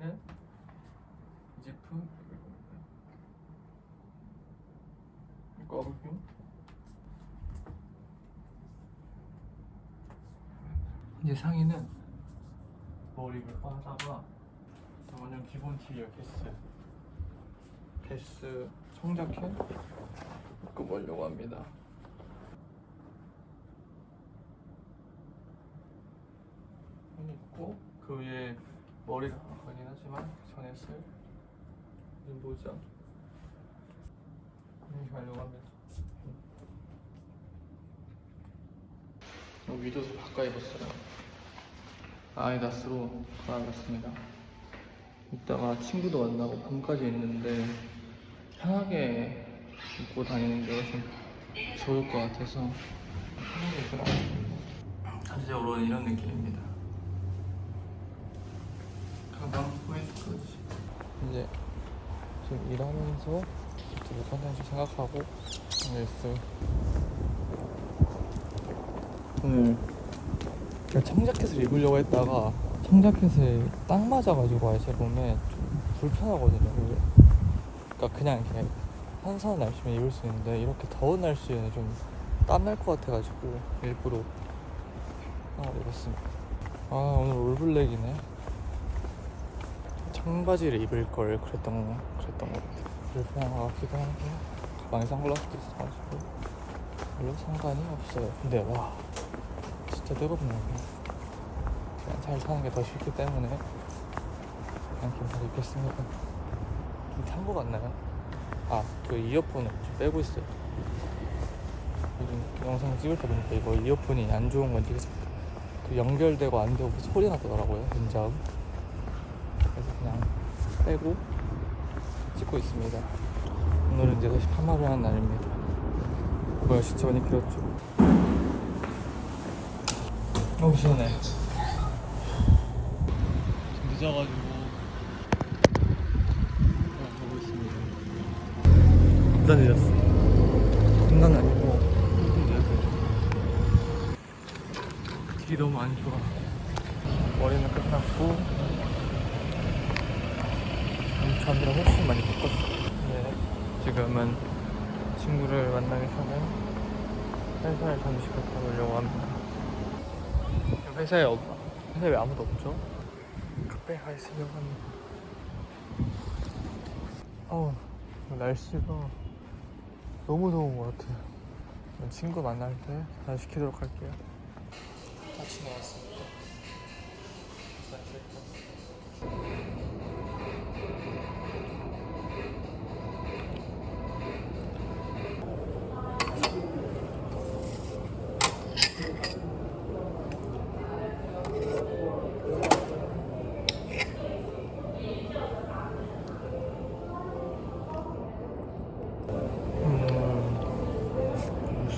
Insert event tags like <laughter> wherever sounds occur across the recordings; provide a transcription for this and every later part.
상의는 이 제품? 어울려? 이제 상의는 머리를 빠다가 완전 기본 티어 게스. 게스 청자켓? 입고 보려고 합니다. 그 위에 머리가 가긴 하지만 전에 쓸 모자. 이렇게 하려고 합니다. 어, 위도도 바꿔 입었어요. 아이다스로 갈아입었습니다. 이따가 친구도 만나고 밤까지 있는데 편하게 입고 다니는 게 훨씬 좋을 것 같아서 편하게 입고 나왔습니다. 전체적으로는 이런 느낌입니다 포인트까지. 이제 지금 일하면서 유튜브 컨텐츠 생각하고 있어요. 오늘 청자켓을 입으려고 했다가 청자켓을 딱 맞아가지고 제 몸에 좀 불편하거든요. 그게. 그러니까 그냥 이렇게 한산 날씨면 입을 수 있는데 이렇게 더운 날씨에는 좀 땀 날 것 같아가지고 일부러 하나 입었습니다. 아 오늘 올블랙이네 청바지를 입을 걸 그랬던 거 그랬던 것 불편한 것 같기도 하고 가방에 선글라스도 있어가지고. 별로 상관이 없어요. 근데 와 진짜 뜨겁네요. 그냥 잘 사는 게 더 쉽기 때문에 그냥 긴팔 입겠습니다. 탄거 같나요? 아그 이어폰을 좀 빼고 있어요. 요즘 영상 찍을 때 보니까 이거 이어폰이 안 좋은 건지 계속 그 연결되고 안 되고 그 소리가 나더라고요 인자음 그래서 그냥 빼고 찍고 있습니다. 오늘은 이제 다시 파마를 하는 날입니다. 뭐야 진짜 많이 길었죠? 너무 시원해. 늦어가지고 그냥 가고 있습니다. 겁나 늦었어. 겁난 아니고. 길이 너무 안 좋아. 머리는 끝났고 전이랑 훨씬 많이 바꿨어. 네. 지금은 친구를 만나기 전에 회사에 잠시 갔다 오려고 합니다. 회사에 없, 회사에 왜 아무도 없죠? 카페에 가 있으려고 합니다. 어우 날씨가 너무 더운 것 같아요. 친구 만날 때 다시 시키도록 할게요. 같이 나왔습니다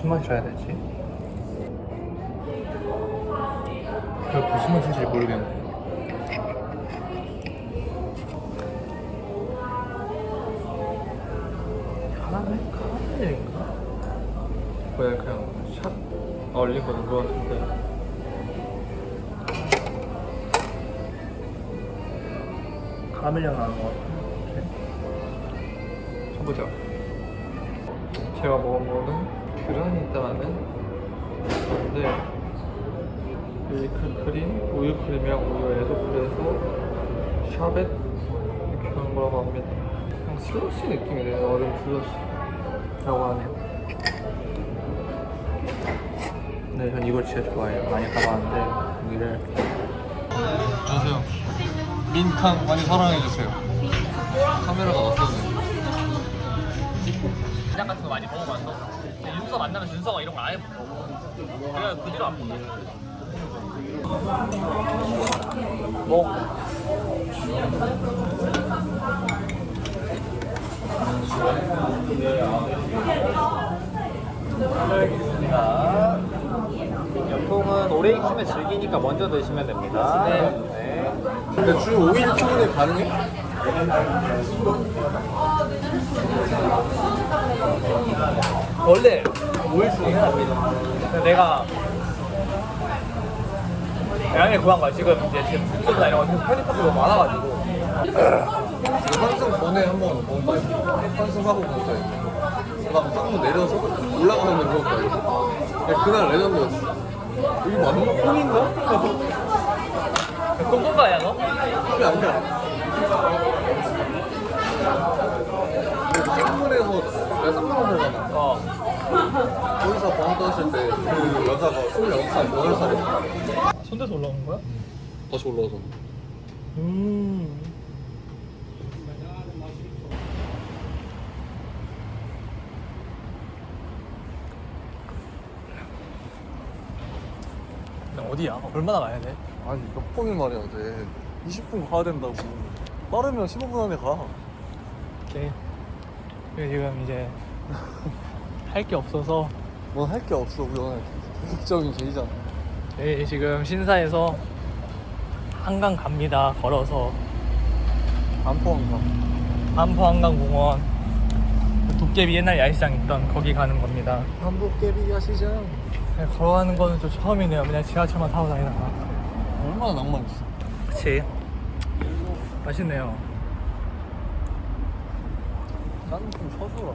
무슨 맛이 해야 되지? 그 무슨 맛인지 모르겠네. 카라멜? 카라멜인가? 뭐야 그냥 샷 얼린 거는 것 같은데. 카라멜 향 나는 것 같아. 쳐보자. 제가 먹은 거는 뷰란이 있다라는 건데 밀크 크림, 우유 크림이랑 우유 에소프레소, 샤벳 이렇게 하는 거라고 합니다. 그냥 슬러시 느낌이래요. 얼음 슬러시라고 하네요. 네, 전 이걸 진짜 좋아해요. 많이 가봤는데 여기를 안녕하세요. 민캉 많이 사랑해주세요. 카메라가 낯서네. 시장 같은 거 많이 먹어봤어. 윤서 만나면 준서가 이런 걸 아예 못 먹어. 그래야 그 뒤로 안 본다. 뭐? 알겠습니다. 연통은 오래 익히면 질기니까 먼저 드시면 됩니다. 네. 근데 주 5일 출근이 가능해? 원래 5일 중에 합니다. 근데 내가 양해 구한 거야. 지금 이제 지금 숙소나 이런 거 편입할 게 너무 많아가지고 환승 전에 한번 했어. 환승하고 먹을까 했어. 그다음 조금 내려서 올라가면 했어. 근데 그날 레전드였어. 여기 맞나? 폰인가? 꼼꼼가야 너? 그게 아니야. 쌍문에서 내가 쌍문 보잖아. 어. 거기서 방떠실때 그 여자가 26살, 8살이야. 손대서 올라온 거야? 다시 올라와서. 음. 어디야? 얼마나 가야 돼? 아니 몇 번을 말해야 돼 20분 가야 된다고 빠르면 15분 안에 가 오케이. 그리고 지금 이제 할 게 없어서 넌 할 게 없어 우연히 계획적인 제이잖아 저희 지금 신사에서 한강 갑니다. 걸어서 안포한가 안포 한강공원 그 도깨비 옛날 야시장 있던 거기 가는 겁니다. 한복개비야 시장 네, 걸어가는 거는 좀 처음이네요. 그냥 지하철만 타고 다니다가. 얼마나 낭만 있어 그치. 맛있네요. 짠좀 쳐줘라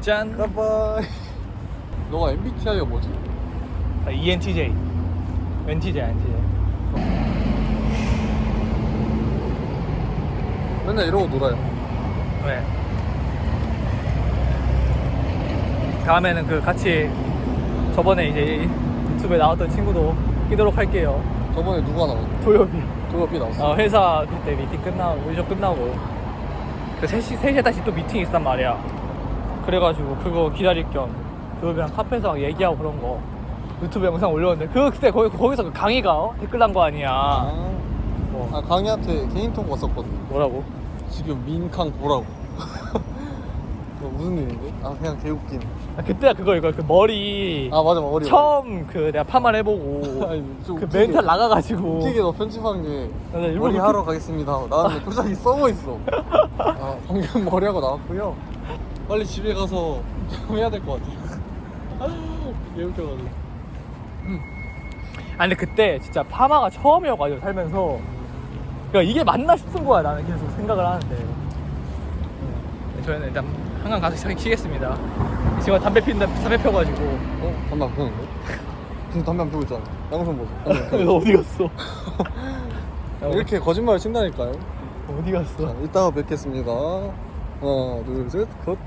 짠. 까바이 너가 MBTI가 뭐지? 아, ENTJ. NTJ, NTJ. 맨날 이러고 놀아요 왜? 다음에는 그 같이 저번에 이제 유튜브에 나왔던 친구도 끼도록 할게요. 저번에 누가 나왔어? 도엽이. 도엽이 나왔어 어, 회사 그때 미팅 끝나고 우리 저 끝나고 그 3시, 3시에 다시 또 미팅이 있단 말이야 그래가지고 그거 기다릴 겸 도엽이랑 카페에서 막 얘기하고 그런 거 유튜브 영상 올렸는데 그 그때 거기, 거기서 그 강의가 어? 댓글 난 거 아니야. 아, 뭐. 아 강희한테 개인톡 왔었거든. 뭐라고? 지금 민캉 보라고. 너 <laughs> 무슨 일인데? 아 그냥 개웃긴. 아, 그때야 그거 이거 그 머리. 아 맞아 머리 처음 그 내가 파마 해보고 <laughs> 아니, 좀 그 웃기게. 멘탈 나가가지고. 웃기게 너 편집한 게 나 일부러 머리 하러 가겠습니다. 나왔는데 표정이 썩어 있어. 아 방금 머리하고 나왔고요 빨리 집에 가서 좀 <laughs> 해야 될 것 같아. <laughs> 개 웃겨가지고 아 근데 그때 진짜 파마가 처음이어가지고 살면서 그러니까 이게 맞나 싶은 거야 나는 계속 생각을 하는데. 네, 저희는 일단 한강 가서 시작- 쉬겠습니다. 이 친구가 담배 피는다 담배 펴가지고. 어? 담배 안 피우는데? 지금 담배 안 피우고 있잖아. 양손 보세요 너 <laughs> 어디 갔어? 이렇게 거짓말을 친다니까요? 어디 갔어? 자 이따가 뵙겠습니다. 하나 둘 셋 컷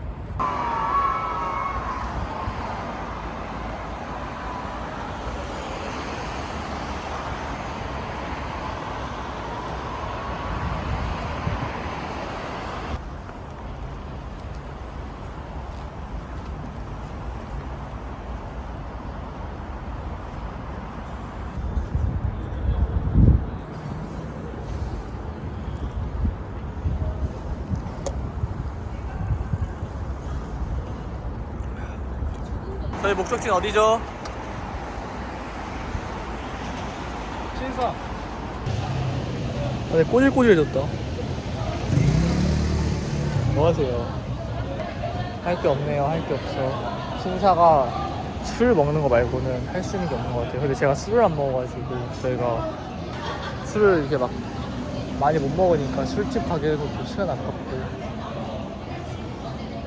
저희 목적지는 어디죠? 신사 아, 네, 꼬질꼬질해졌다. 뭐 하세요? 할 게 없네요. 할 게 없어 신사가 술 먹는 거 말고는 할 수 있는 게 없는 것 같아요. 근데 제가 술을 안 먹어가지고 저희가 술을 이렇게 막 많이 못 먹으니까 술집 가기에도 좀 시간 아깝고